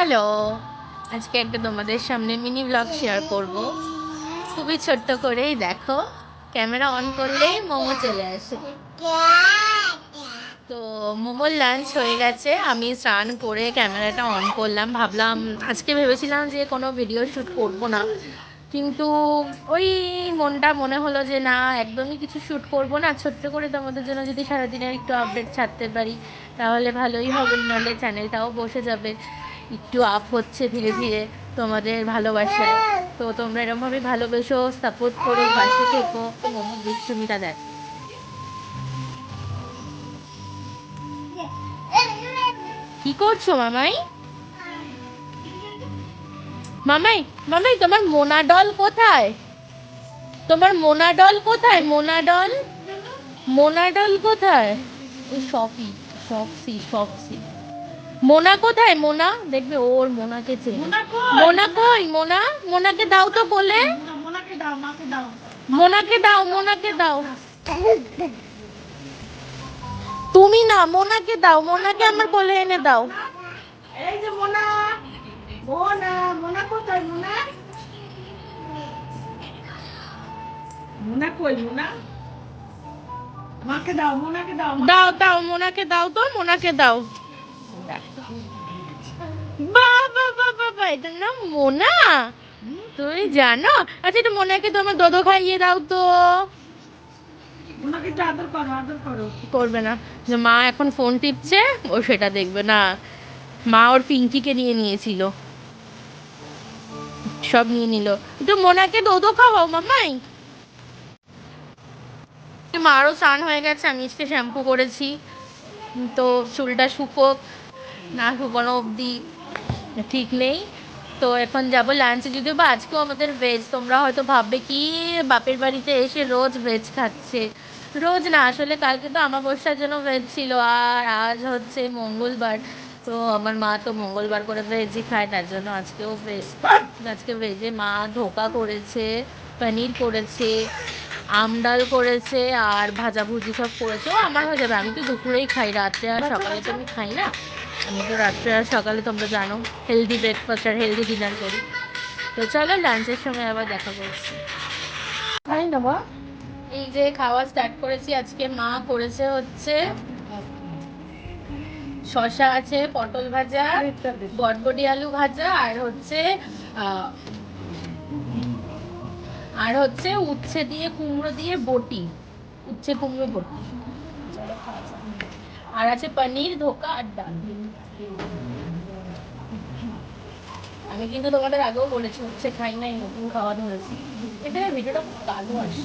Hello, আজকে একটা তোমাদের সামনে মিনি ব্লগ শেয়ার করব। খুবই ছোট্ট করেই দেখো, ক্যামেরা অন করলেই মোমো চলে আসে। তো মোমোর লাঞ্চ হয়ে গেছে, আমি স্নান করে ক্যামেরাটা অন করলাম, ভাবলাম আজকে ভেবেছিলাম যে কোনো ভিডিও শ্যুট করব না। কিন্তু ওই মনটা মনে হলো যে না, একদমই কিছু শ্যুট করব না, ছোট্ট করে তোমাদের জন্য যদি সারাদিনের একটু আপডেট ছাড়তে পারি, তাহলে ভালোই হবে, নাহলে চ্যানেলটাও বসে যাবে। একটু আপ হচ্ছে ধীরে ধীরে তোমাদের ভালোবাসায় তো তোমরা এরকমভাবে ভালোবেসো সাপোর্ট করো, পাশে থেকো। মোমো দুষ্টুমিটা দেখ। কি করছ মামাই? মামাই মামাই, তোমার মোনা ডল কোথায়? তোমার মোনা ডল কোথায়? মোনা ডল মোনা ডল কোথায় সফি সফসি সফসি মোনা কোথায়? মোনা? দেখবে ওর মোনাকে চেনে। মোনা কই? মোনা মোনাকে দাও তো বলে। মোনাকে দাও মাকে দাও। মোনাকে দাও মোনাকে দাও। তুমি না মোনাকে দাও। মোনাকে আমার কোলে এনে দাও। এই যে মোনা মোনা মোনা কোথায় মোনা? মোনা কই মোনা? মাকে দাও মোনাকে দাও দাও দাও মোনাকে দাও তো মোনাকে দাও। বাবা বাবা বাবা এটার নাম মোনা? তুমি জানো? আচ্ছা এটা মোনাকে তোমার দোদো খাইয়ে দাও তো। করবে না। যে মা এখন ফোন টিপছে ও সেটা দেখবে না। মা ওর পিঙ্কিকে নিয়ে নিয়েছিল। সব নিয়ে নিল। একটু মোনাকে দোদো খাওয়াও মামাই মারও স্নান হয়ে গেছে আমি আজকে শ্যাম্পু করেছি। তো চুলটা শুকোক। না শুকোনো অবধি ঠিক নেই। তো এখন যাব লাঞ্চে যদিও বা আজকেও আমাদের ভেজ তোমরা হয়তো ভাববে কি বাপের বাড়িতে এসে রোজ ভেজ খাচ্ছে? রোজ না আসলে কালকে তো আমাবস্যার জন্য ভেজ ছিল আর আজ হচ্ছে মঙ্গলবার। তো আমার মা তো মঙ্গলবার করে ভেজই খায় তার জন্য আজকেও ভেজ আজকে ভেজে মা ধোকা করেছে পনির করেছে আম ডাল করেছে আর ভাজাভুজি সব করেছে। ও আমার হয়ে যাবে আমি তো দুপুরেই খাই রাত্রে আর সকালে তো আমি খাই না। আমি তো রাত্রে আর সকালে তোমরা জানো হেলদি ব্রেকফাস্ট আর হেলদি ডিনার করি। তো চলো লাঞ্চের সময় আবার দেখা করছি। খাই না বা এই যে খাওয়া স্টার্ট করেছি আজকে মা করেছে হচ্ছে শশা আছে পটল ভাজা বটবটি আলু ভাজা আর হচ্ছে আর হচ্ছে উচ্ছে দিয়ে কুমড়ো দিয়ে বটি। উচ্ছে কুমড়ো বটি। আর আছে পনির, ধোকা আর ডাল আমি কিন্তু তোমাদের আগেও বলেছি, হচ্ছে খাই নাই, নতুন খাওয়া ধরেছি। এখানে ভিডিওটা কালো আসে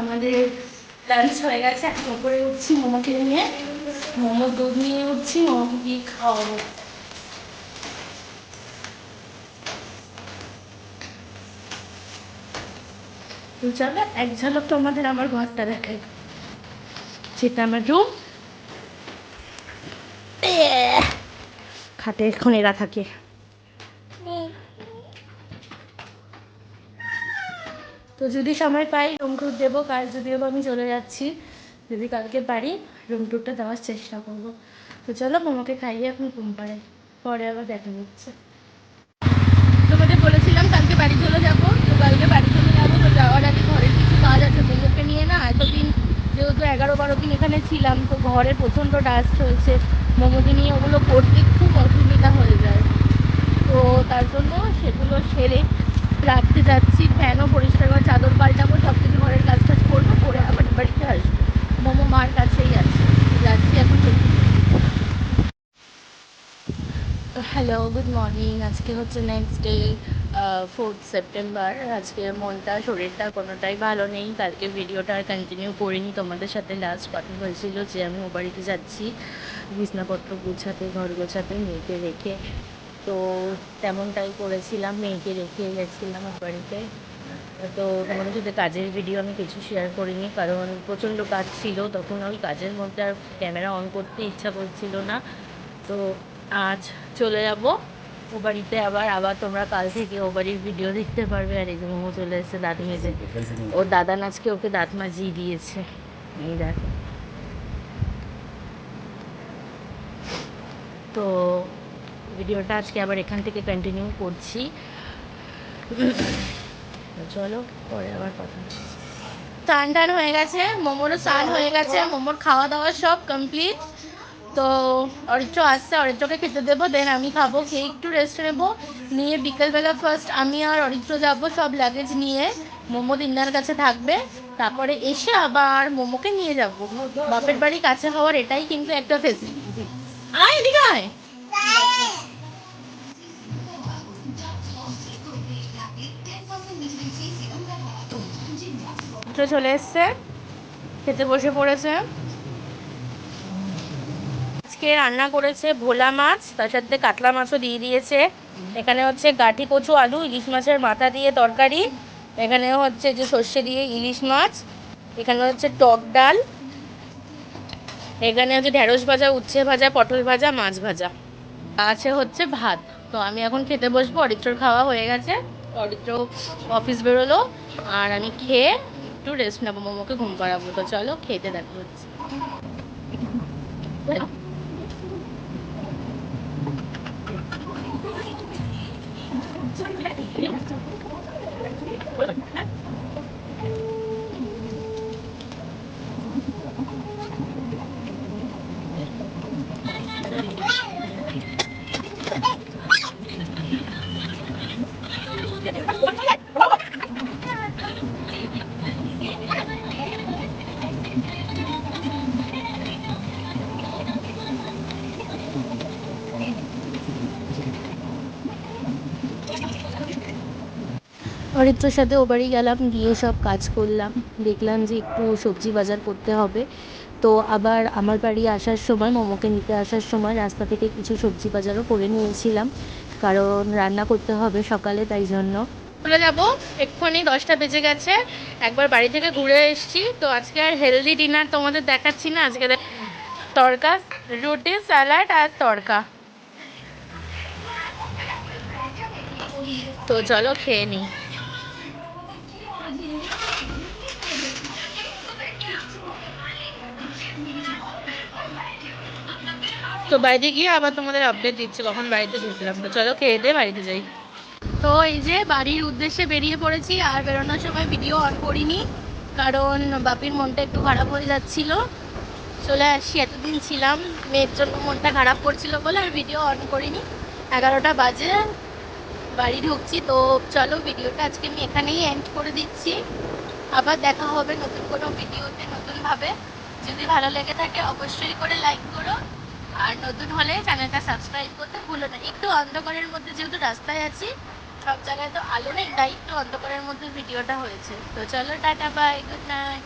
আমাদের লাঞ্চ হয়ে গেছে, এখন উপরে উঠছি মোমোকে নিয়ে। মোমো দুধ নিয়ে উঠছি মোমোকে দিয়ে খাওয়াবো। তো চলো, এক ঝলক তোমাদের আমার ঘরটা দেখাই। যেটা আমার রুম খাটে এখন এরা থাকে। তো যদি সময় পাই রুম টুর দেবো। কাজ যদিও আমি চলে যাচ্ছি, যদি কালকে পারি রুম টুরটা দেওয়ার চেষ্টা করব। তো চলো, মোমোকে খাইয়ে এখন ঘুম পাড়াই। পরে আবার দেখা হচ্ছে। তোমাদের বলেছিলাম কালকে বাড়ি চলে যাব। তো কালকে বাড়ি চলে যাব, তো যাওয়ার আগে ঘরের কিছু কাজ আছে, মোমোকে নিয়ে না এতদিন যেহেতু এগারো বারো দিন এখানে ছিলাম, তো ঘরে প্রচণ্ড ডাস্ট হয়েছে মোমোকে নিয়ে ওগুলো করতে খুব অসুবিধা হয়ে যায় তো তার জন্য সেগুলো সেরে রাখতে যাচ্ছি ফ্যানও পরিষ্কার করে চাদর পাল্টাবো সব কিছু ঘরের কাজ টাজ করব করে আবার বাড়িতে আসব মোমো মার কাছেই আছে যাচ্ছি এখন হ্যালো গুড মর্নিং আজকে হচ্ছে নেক্সট ডে ফোর্থ সেপ্টেম্বর আজকে মনটা, শরীরটা কোনোটাই ভালো নেই। কালকে ভিডিওটা আর কন্টিনিউ করিনি। তোমাদের সাথে লাস্ট কথা হয়েছিল যে আমি ও বাড়িতে যাচ্ছি। বিছনাপত্র গুছাতে, ঘর গোছাতে, মেয়েকে রেখে। তো তেমনটাই করেছিলাম। মেয়েকে রেখে গেছিলাম ওর বাড়িতে তো তোমাদের সাথে কাজের ভিডিও আমি কিছু শেয়ার করিনি। কারণ প্রচণ্ড কাজ ছিল। তখন ওই কাজের মধ্যে আর ক্যামেরা অন করতে ইচ্ছা করছিল না। তো আজ চলে যাব। ও বাড়িতে আবার আবার তোমরা কাল থেকে ও বাড়ির ভিডিও দেখতে পারবে। আর এই যে মোমো চলে এসেছে দাঁত মেজে। ওর দাদা আজকে ওকে দাঁত মাজিয়ে দিয়েছে। এই দেখ। তো ভিডিওটা আজকে আবার এখান থেকে কন্টিনিউ করছি। চলো, পরে আবার কথা স্নান টান হয়ে গেছে, মোমোরও স্নান হয়ে গেছে, মোমোর খাওয়া দাওয়া সব কমপ্লিট তো অরিত্র আসছে, অরিত্রকে খেতে দেবো দেন আমি খাব খেয়ে একটু রেস্ট নেব, নিয়ে বিকেলবেলা ফার্স্ট আমি আর অরিত্র যাব সব লাগেজ নিয়ে, মোমো দিন্দার কাছে থাকবে, তারপরে এসে আবার মোমোকে নিয়ে যাব। বাপের বাড়ি কাছে হওয়ার এটাই কিন্তু একটা ফেসিলিটি আয় আয়। চলে এসছে, খেতে বসে পড়েছে। আজকে রান্না করেছে ভোলা মাছ, তার সাথে কাতলা মাছও দিয়ে দিয়েছে। এখানে হচ্ছে গাঠি কচু, আলু, ইলিশ মাছের মাথা দিয়ে তরকারি। এখানে হচ্ছে যে সর্ষে দিয়ে ইলিশ মাছ। এখানে হচ্ছে টক ডাল। এখানে হচ্ছে ঢেঁড়স ভাজা, উচ্ছে ভাজা, পটল ভাজা, মাছ ভাজা। আছে হচ্ছে ভাত। তো আমি এখন খেতে বসবো, অরিত্রর খাওয়া হয়ে গেছে। অরিত্র অফিস বেরোলো, আর আমি খেয়ে একটু রেস্ট নেব, মোমোকে ঘুম পাড়াবো তো চলো, খেতে দেখা হচ্ছে। অরিত্রর সাথে ও বাড়ি গেলাম, গিয়ে সব কাজ করলাম। দেখলাম যে একটু সবজি বাজার করতে হবে। তো আবার আমার বাড়ি আসার সময়, মোমোকে নিতে আসার সময় রাস্তা থেকে কিছু সবজি বাজারও করে নিয়েছিলাম। কারণ রান্না করতে হবে সকালে, তাই জন্য। চলে যাব। এক্ষুনি দশটা বেজে গেছে। একবার বাড়ি থেকে ঘুরে এসেছি। তো আজকে আর হেলদি ডিনার তোমাদের দেখাচ্ছি না। আজকে তরকা রুটি স্যালাড আর তরকা তো চলো খেয়ে নিই তো বাড়িতে গিয়ে আবার তোমাদের আপডেট দিচ্ছি, কখন বাড়িতে ঢুকলাম। তো চলো খেয়ে দিয়ে বাড়িতে যাই। তো এই যে বাড়ির উদ্দেশ্যে বেরিয়ে পড়েছি, আর বেরোনোর সময় ভিডিও অন করিনি, কারণ বাপির মনটা একটু খারাপ হয়ে যাচ্ছিল। চলে আসি, এতদিন ছিলাম, মেয়ের জন্য মনটা খারাপ করছিল বলে আর ভিডিও অন করিনি। এগারোটা বাজে, বাড়ি ঢুকছি, তো চলো ভিডিওটা আজকে আমি এখানেই এন্ড করে দিচ্ছি। আবার দেখা হবে নতুন কোনো ভিডিওতে নতুনভাবে। যদি ভালো লেগে থাকে, অবশ্যই করে লাইক করো। আর নতুন হলে চ্যানেলটা সাবস্ক্রাইব করতে ভুলো না। একটু অন্ধকারের মধ্যে যেহেতু রাস্তায় আছি, সব জায়গায় তো আলো নেই, তাই একটু অন্ধকারের মধ্যে ভিডিওটা হয়েছে। তো চলো, টাটা বাই গুড নাইট